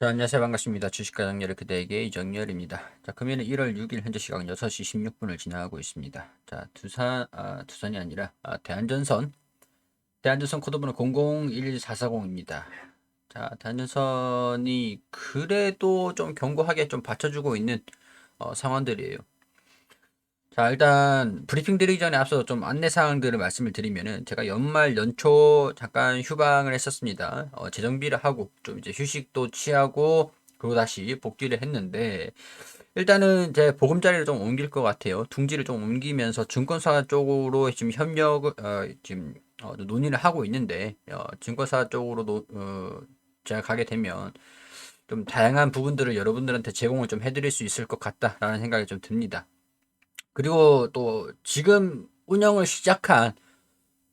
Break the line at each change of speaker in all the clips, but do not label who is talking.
자, 안녕하세요. 반갑습니다. 주식가 장렬의 그대에게 이정렬입니다. 자, 금요일 1월 6일 현재 시각 6시 16분을 지나가고 있습니다. 자, 두산, 아, 두산이 아니라, 아, 대한전선. 대한전선 코드번호 001440입니다. 자, 대한전선이 그래도 좀 견고하게 좀 받쳐주고 있는 어, 상황들이에요. 자, 일단 브리핑 드리기 전에 앞서 좀 안내 사항들을 말씀을 드리면은 제가 연말 연초 잠깐 휴방을 했었습니다. 어, 재정비를 하고 좀 이제 휴식도 취하고 그리고 다시 복귀를 했는데 일단은 제 보금자리를 좀 옮길 것 같아요. 둥지를 좀 옮기면서 증권사 쪽으로 지금 협력을 어, 지금 어, 논의를 하고 있는데 어, 증권사 쪽으로 노, 어, 제가 가게 되면 좀 다양한 부분들을 여러분들한테 제공을 좀 해드릴 수 있을 것 같다라는 생각이 좀 듭니다. 그리고 또 지금 운영을 시작한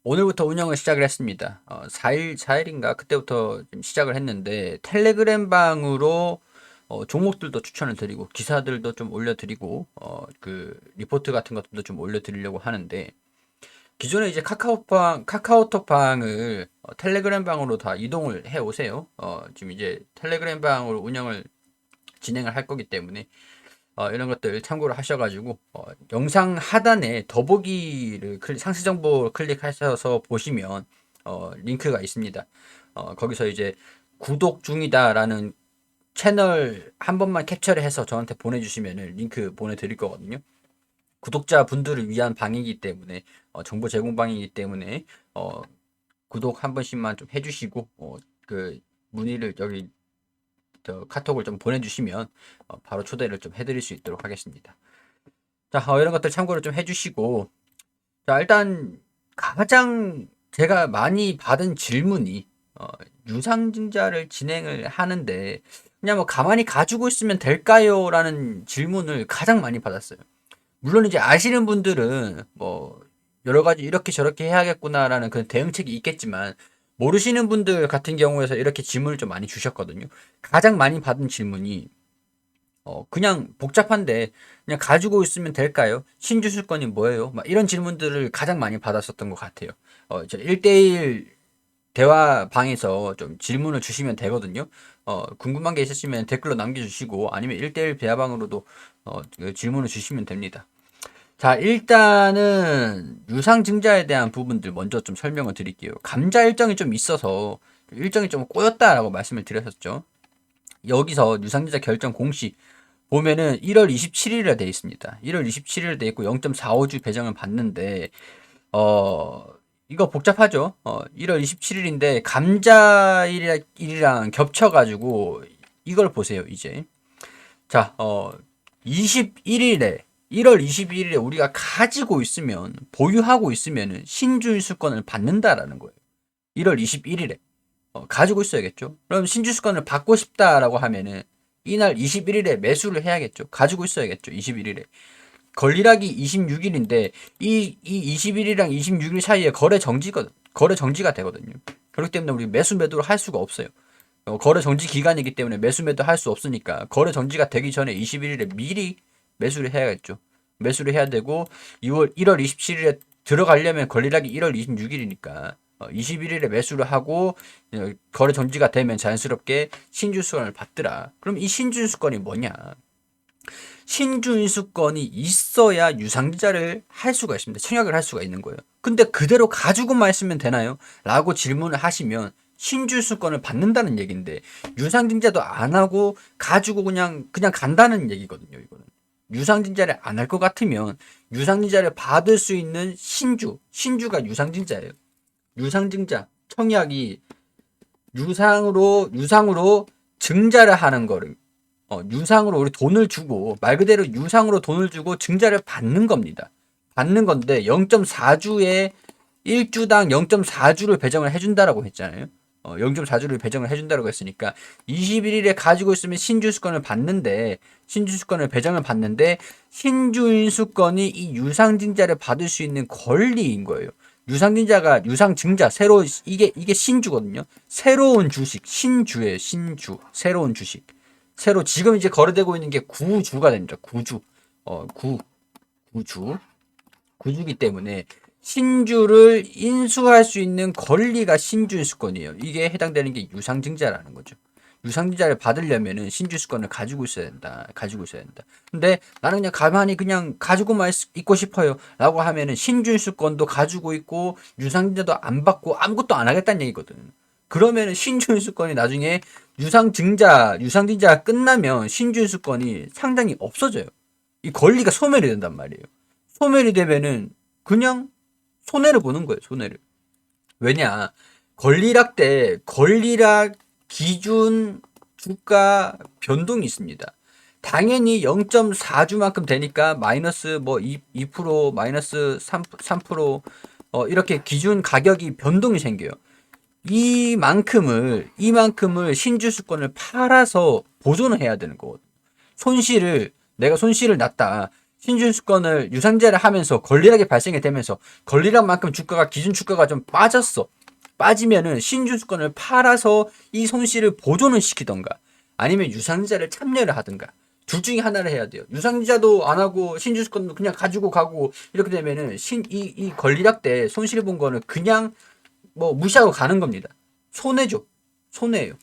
오늘부터 운영을 시작을 했습니다. 어, 4일, 4일인가 그때부터 좀 시작을 했는데 텔레그램 방으로 어, 종목들도 추천을 드리고 기사들도 좀 올려드리고 어, 그 리포트 같은 것들도 좀 올려드리려고 하는데 기존에 이제 카카오방 카카오톡 방을 어, 텔레그램 방으로 다 이동을 해 오세요. 어, 지금 이제 텔레그램 방으로 운영을 진행을 할 거기 때문에 어, 이런 것들 참고를 하셔가지고 어, 영상 하단에 더보기를 클릭, 상세 정보 클릭하셔서 보시면 어, 링크가 있습니다. 어, 거기서 이제 구독 중이다라는 채널 한 번만 캡처를 해서 저한테 보내주시면 링크 보내드릴 거거든요. 구독자 분들을 위한 방이기 때문에 어, 정보 제공 방이기 때문에 어, 구독 한 번씩만 좀 해주시고 어, 그 문의를 여기 저 카톡을 좀 보내주시면 어, 바로 초대를 좀 해드릴 수 있도록 하겠습니다. 자 어, 이런 것들 참고를 좀 해주시고 자 일단 가장 제가 많이 받은 질문이 어, 유상증자를 진행을 하는데 그냥 뭐 가만히 가지고 있으면 될까요? 라는 질문을 가장 많이 받았어요. 물론 이제 아시는 분들은 뭐 여러 가지 이렇게 저렇게 해야겠구나라는 그런 대응책이 있겠지만 모르시는 분들 같은 경우에서 이렇게 질문을 좀 많이 주셨거든요. 가장 많이 받은 질문이 어 그냥 복잡한데 그냥 가지고 있으면 될까요? 신주술권이 뭐예요? 막 이런 질문들을 가장 많이 받았었던 것 같아요. 어 저 1대1 대화 방에서 좀 질문을 주시면 되거든요. 어 궁금한 게 있으시면 댓글로 남겨주시고 아니면 1대1 대화방으로도 어, 그 질문을 주시면 됩니다. 자, 일단은 유상증자에 대한 부분들 먼저 좀 설명을 드릴게요. 감자 일정이 좀 있어서 일정이 좀 꼬였다라고 말씀을 드렸었죠. 여기서 유상증자 결정 공시 보면은 1월 27일에 돼 있습니다. 1월 27일에 돼 있고 0.45주 배정을 받는데 어 이거 복잡하죠. 어 1월 27일인데 감자일이랑 겹쳐 가지고 이걸 보세요. 이제 자, 어 21일에 1월 22일에 우리가 가지고 있으면 보유하고 있으면 신주유수권을 받는다라는 거예요. 1월 21일에 어, 가지고 있어야겠죠. 그럼 신주유수권을 받고 싶다라고 하면은 이날 21일에 매수를 해야겠죠. 가지고 있어야겠죠. 21일에 권리락이 26일인데 이, 이 21일이랑 26일 사이에 거래 정지가 거래 정지가 되거든요. 그렇기 때문에 우리 매수 매도를 할 수가 없어요. 어, 거래 정지 기간이기 때문에 매수 매도 할 수 없으니까 거래 정지가 되기 전에 21일에 미리 매수를 해야겠죠. 매수를 해야 되고 2월 1월 27일에 들어가려면 권리락이 1월 26일이니까 어, 21일에 매수를 하고 어, 거래 정지가 되면 자연스럽게 신주수권을 받더라. 그럼 이 신주수권이 뭐냐? 신주인수권이 있어야 유상자를 할 수가 있습니다. 청약을 할 수가 있는 거예요. 근데 그대로 가지고만 있으면 되나요? 라고 질문을 하시면 신주수권을 받는다는 얘기인데 유상증자도 안 하고 가지고 그냥 그냥 간다는 얘기거든요. 이거는 유상증자를 안 할 것 같으면 유상증자를 받을 수 있는 신주 신주가 유상증자예요. 유상증자 청약이 유상으로 유상으로 증자를 하는 거를 어, 유상으로 우리 돈을 주고 말 그대로 유상으로 돈을 주고 증자를 받는 겁니다. 받는 건데 0.4주에 1주당 0.4주를 배정을 해준다라고 했잖아요. 어, 0.4주를 배정을 해준다고 했으니까 21일에 가지고 있으면 신주수권을 받는데 신주수권을 배정을 받는데 신주인수권이 이 유상증자를 받을 수 있는 권리인 거예요. 유상증자가 유상증자 새로 이게 이게 신주거든요. 새로운 주식 신주예요. 신주 새로운 주식 새로 지금 이제 거래되고 있는 게 구주가 됩니다. 구주 어 구 구주 구주기 때문에 신주를 인수할 수 있는 권리가 신주인수권이에요. 이게 해당되는 게 유상증자라는 거죠. 유상증자를 받으려면은 신주수권을 가지고 있어야 된다. 가지고 있어야 된다. 근데 나는 그냥 가만히 그냥 가지고만 있- 있고 싶어요. 라고 하면은 신주수권도 가지고 있고 유상증자도 안 받고 아무것도 안 하겠다는 얘기거든. 그러면은 신주수권이 나중에 유상증자, 유상증자가 끝나면 신주수권이 상당히 없어져요. 이 권리가 소멸이 된단 말이에요. 소멸이 되면은 그냥 손해를 보는 거예요, 손해를. 왜냐, 권리락 때 권리락 기준 주가 변동이 있습니다. 당연히 0.4주만큼 되니까 마이너스 뭐 2, 2% 마이너스 3, 3% 어, 이렇게 기준 가격이 변동이 생겨요. 이만큼을 이만큼을 신주수권을 팔아서 보존을 해야 되는 거거든. 손실을 내가 손실을 났다. 신주수권을 유상제를 하면서 권리락이 발생이 되면서 권리락만큼 주가가 기준 주가가 좀 빠졌어. 빠지면은 신주수권을 팔아서 이 손실을 보존을 시키던가 아니면 유상자를 참여를 하든가 둘 중에 하나를 해야 돼요. 유상자도 안 하고 신주수권도 그냥 가지고 가고 이렇게 되면은 신 이 이 권리락 때 손실 본 거는 그냥 뭐 무시하고 가는 겁니다. 손해죠. 손해예요.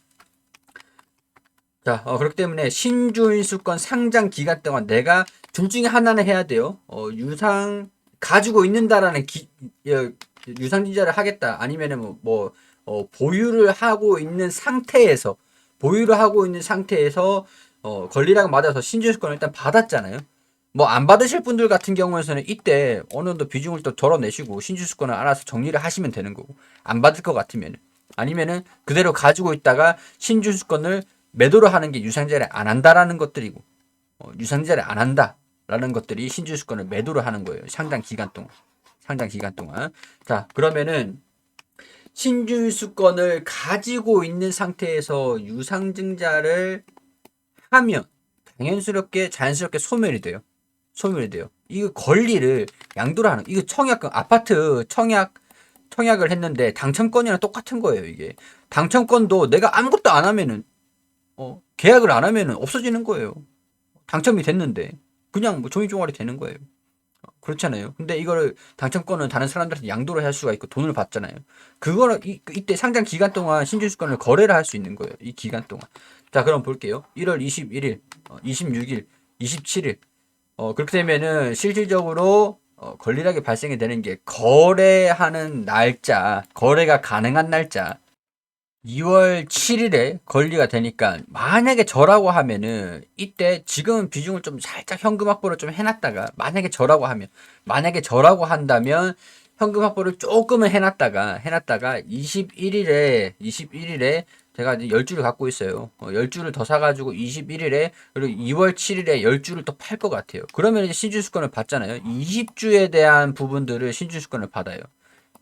자, 어, 그렇기 때문에 신주인수권 상장 기간 동안 내가 둘 중에 하나는 해야 돼요. 어, 유상 가지고 있는다라는 기, 어, 유상진자를 하겠다. 아니면은 뭐, 뭐 어, 보유를 하고 있는 상태에서 보유를 하고 있는 상태에서 어, 권리랑 맞아서 신주인수권을 일단 받았잖아요. 뭐 안 받으실 분들 같은 경우에는 이때 어느 정도 비중을 또 덜어내시고 신주수권을 알아서 정리를 하시면 되는 거고 안 받을 것 같으면 아니면은 그대로 가지고 있다가 신주수권을 매도를 하는 게 유상제를 안 한다라는 것들이고 어, 유상제를 안 한다라는 것들이 신주수권을 매도를 하는 거예요 상당 기간 동안 상당 기간 동안 자 그러면은 신주수권을 가지고 있는 상태에서 유상증자를 하면 당연스럽게 자연스럽게 소멸이 돼요. 소멸이 돼요. 이거 권리를 양도를 하는 이거 청약 아파트 청약 청약을 했는데 당첨권이랑 똑같은 거예요, 이게. 당첨권도 내가 아무것도 안 하면은 어, 계약을 안 하면은 없어지는 거예요. 당첨이 됐는데 그냥 뭐 종이 종아리 되는 거예요. 어, 그렇잖아요. 근데 이거를 당첨권은 다른 사람들한테 양도를 할 수가 있고 돈을 받잖아요. 그거는 이, 이때 상장 기간 동안 신주주권을 거래를 할 수 있는 거예요. 이 기간 동안. 자, 그럼 볼게요. 1월 21일, 어, 26일, 27일. 어, 그렇게 되면은 실질적으로 어, 권리락이 발생이 되는 게 거래하는 날짜, 거래가 가능한 날짜. 2월 7일에 권리가 되니까 만약에 저라고 하면은 이때 지금 비중을 좀 살짝 현금 확보를 좀 해놨다가 만약에 저라고 하면 만약에 저라고 한다면 현금 확보를 조금은 해놨다가 해놨다가 21일에 21일에 제가 이제 10주를 갖고 있어요. 어, 10주를 더 사가지고 21일에 그리고 2월 7일에 10주를 또 팔 것 같아요. 그러면 이제 신주수권을 받잖아요. 20주에 대한 부분들을 신주수권을 받아요.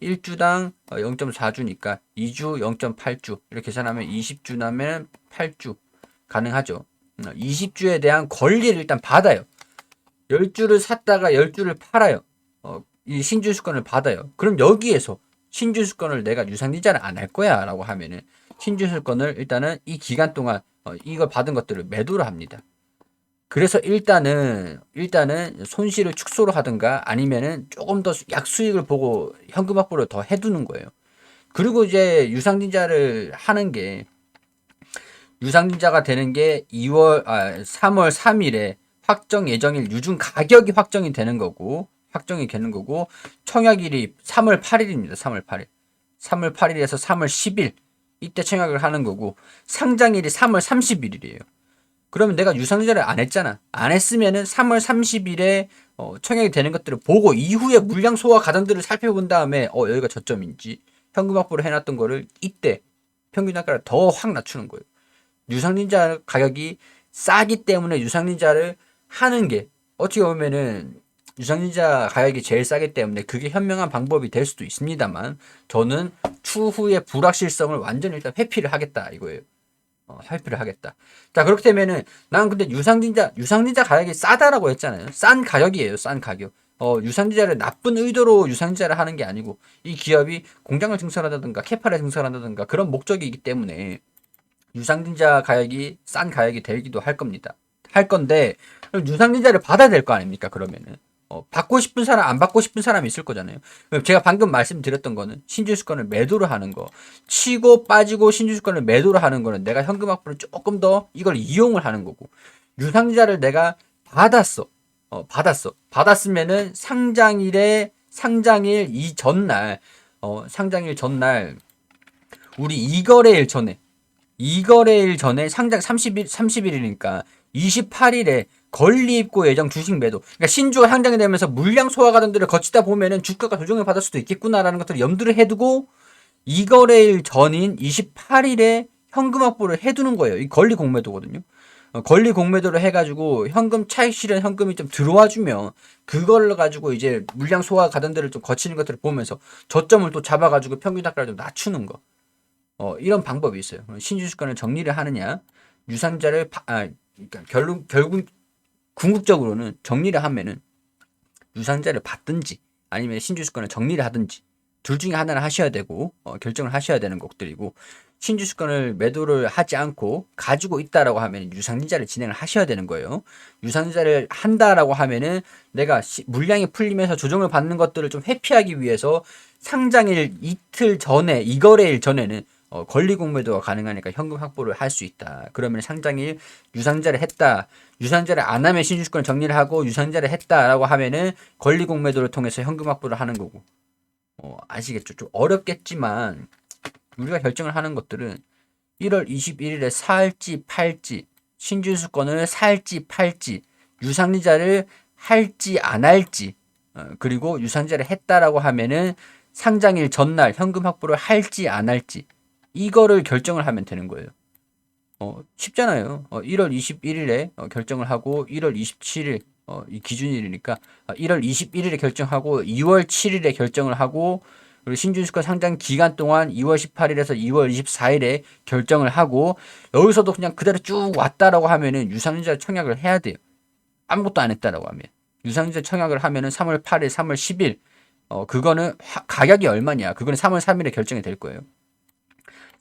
1주당 0.4주니까 2주 0.8주 이렇게 계산하면 20주 나면 8주 가능하죠. 20주에 대한 권리를 일단 받아요. 10주를 샀다가 10주를 팔아요. 어, 이 신주수권을 받아요. 그럼 여기에서 신주수권을 내가 유상이자를 안 할 거야 라고 하면은 신주수권을 일단은 이 기간 동안 어, 이걸 받은 것들을 매도를 합니다. 그래서 일단은 일단은 손실을 축소를 하든가 아니면은 조금 더 약 수익을 보고 현금 확보를 더 해두는 거예요. 그리고 이제 유상증자를 하는 게 유상증자가 되는 게 2월 아 3월 3일에 확정 예정일 유중 가격이 확정이 되는 거고 확정이 되는 거고 청약일이 3월 8일입니다. 3월 8일. 3월 8일에서 3월 10일 이때 청약을 하는 거고 상장일이 3월 30일이에요. 그러면 내가 유상증자를 안 했잖아. 안 했으면은 3월 30일에 어, 청약이 되는 것들을 보고 이후에 물량 소화 과정들을 살펴본 다음에 어 여기가 저점인지 현금 확보를 해놨던 거를 이때 평균 단가를 더 확 낮추는 거예요. 유상증자 가격이 싸기 때문에 유상증자를 하는 게 어떻게 보면은 유상증자 가격이 제일 싸기 때문에 그게 현명한 방법이 될 수도 있습니다만 저는 추후에 불확실성을 완전히 일단 회피를 하겠다 이거예요. 어, 회피를 하겠다. 자 그렇게 되면은 난 근데 유상증자 유상증자 가격이 싸다라고 했잖아요. 싼 가격이에요. 싼 가격. 어, 유상증자를 나쁜 의도로 유상증자를 하는 게 아니고 이 기업이 공장을 증설한다든가 캐파를 증설한다든가 그런 목적이기 때문에 유상증자 가격이 싼 가격이 되기도 할 겁니다. 할 건데 그럼 유상증자를 받아야 될 거 아닙니까? 그러면은 어, 받고 싶은 사람, 안 받고 싶은 사람이 있을 거잖아요. 제가 방금 말씀드렸던 거는 신주수권을 매도를 하는 거, 치고 빠지고 신주수권을 매도를 하는 거는 내가 현금 확보를 조금 더 이걸 이용을 하는 거고, 유상자를 내가 받았어. 어, 받았어. 받았으면은 상장일에, 상장일 이 전날, 어, 상장일 전날, 우리 이거래일 전에, 이거래일 전에 상장 30일, 30일이니까 28일에 권리 입고 예정 주식 매도. 그러니까 신주가 상장이 되면서 물량 소화 과정들을 거치다 보면은 주가가 조정을 받을 수도 있겠구나라는 것들을 염두를 해두고 이거래일 전인 28일에 현금 확보를 해두는 거예요. 이 권리 공매도거든요. 어, 권리 공매도를 해가지고 현금 차익 실현 현금이 좀 들어와 주면 그걸 가지고 이제 물량 소화 가던들을 좀 거치는 것들을 보면서 저점을 또 잡아가지고 평균 단가를 좀 낮추는 거. 어, 이런 방법이 있어요. 신주주권을 정리를 하느냐, 유상자를 파, 아, 그러니까 결국 결국 궁극적으로는 정리를 하면은 유상자를 받든지 아니면 신주주권을 정리를 하든지 둘 중에 하나를 하셔야 되고 어, 결정을 하셔야 되는 것들이고 신주주권을 매도를 하지 않고 가지고 있다라고 하면 유상자를 진행을 하셔야 되는 거예요. 유상자를 한다라고 하면은 내가 시, 물량이 풀리면서 조정을 받는 것들을 좀 회피하기 위해서 상장일 이틀 전에 이 거래일 전에는 어, 권리 공매도가 가능하니까 현금 확보를 할 수 있다. 그러면 상장일 유상자를 했다. 유상자를 안 하면 신주주권 정리를 하고 유상자를 했다라고 하면은 권리 공매도를 통해서 현금 확보를 하는 거고. 어, 아시겠죠? 좀 어렵겠지만 우리가 결정을 하는 것들은 1월 21일에 살지 팔지 신주주권을 살지 팔지 유상자를 할지 안 할지 어, 그리고 유상자를 했다라고 하면은 상장일 전날 현금 확보를 할지 안 할지 이거를 결정을 하면 되는 거예요. 어, 쉽잖아요. 어, 1월 21일에 어, 결정을 하고 1월 27일 어, 이 기준일이니까 어, 1월 21일에 결정하고 2월 7일에 결정을 하고 그리고 신준수권 상장 기간 동안 2월 18일에서 2월 24일에 결정을 하고 여기서도 그냥 그대로 쭉 왔다라고 하면은 유상자 청약을 해야 돼요. 아무것도 안 했다라고 하면 유상자 청약을 하면은 3월 8일, 3월 10일 어 그거는 화, 가격이 얼마냐? 그거는 3월 3일에 결정이 될 거예요.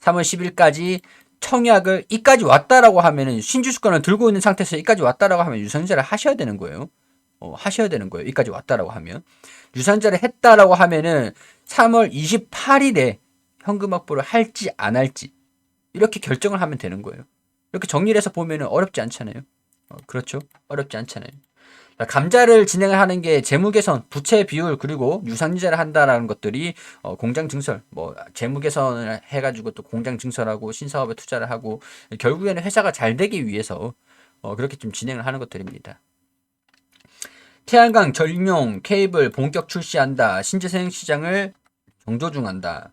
3월 10일까지 청약을 이까지 왔다라고 하면은 신주수권을 들고 있는 상태에서 이까지 왔다라고 하면 유상자를 하셔야 되는 거예요. 어, 하셔야 되는 거예요. 이까지 왔다라고 하면 유상자를 했다라고 하면은 3월 28일에 현금 확보를 할지 안 할지 이렇게 결정을 하면 되는 거예요. 이렇게 정리를 해서 보면은 어렵지 않잖아요. 어, 그렇죠? 어렵지 않잖아요. 감자를 진행을 하는 게 재무 개선, 부채 비율 그리고 유상자를 한다라는 것들이 어, 공장 증설, 뭐 재무 개선을 해가지고 또 공장 증설하고 신사업에 투자를 하고 결국에는 회사가 잘 되기 위해서 어, 그렇게 좀 진행을 하는 것들입니다. 태양광 전용 케이블 본격 출시한다. 신재생 시장을 정조 중한다.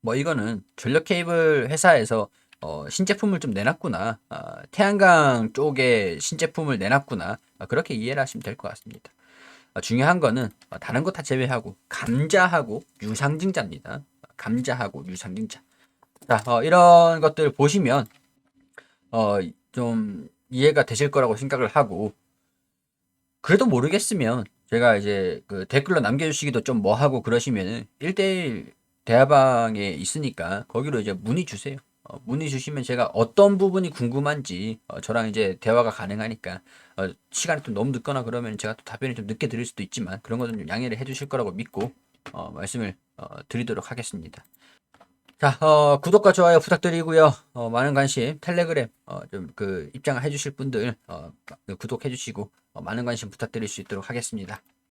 뭐 이거는 전력 케이블 회사에서 어, 신제품을 좀 내놨구나. 어, 태양광 쪽에 신제품을 내놨구나. 어, 그렇게 이해를 하시면 될 것 같습니다. 어, 중요한 거는 어, 다른 거 다 제외하고 감자하고 유상증자입니다. 감자하고 유상증자. 자, 어, 이런 것들 보시면 어, 좀 이해가 되실 거라고 생각을 하고 그래도 모르겠으면 제가 이제 그 댓글로 남겨주시기도 좀 뭐하고 그러시면은 1대1 대화방에 있으니까 거기로 이제 문의 주세요. 어, 문의 주시면 제가 어떤 부분이 궁금한지 어, 저랑 이제 대화가 가능하니까 어, 시간이 좀 너무 늦거나 그러면 제가 또 답변이 좀 늦게 드릴 수도 있지만 그런 거좀 양해를 해주실 거라고 믿고 어, 말씀을 어, 드리도록 하겠습니다. 자, 어, 구독과 좋아요 부탁드리고요. 어, 많은 관심 텔레그램 어, 좀그 입장을 해주실 분들 어, 구독해주시고 어, 많은 관심 부탁드릴 수 있도록 하겠습니다.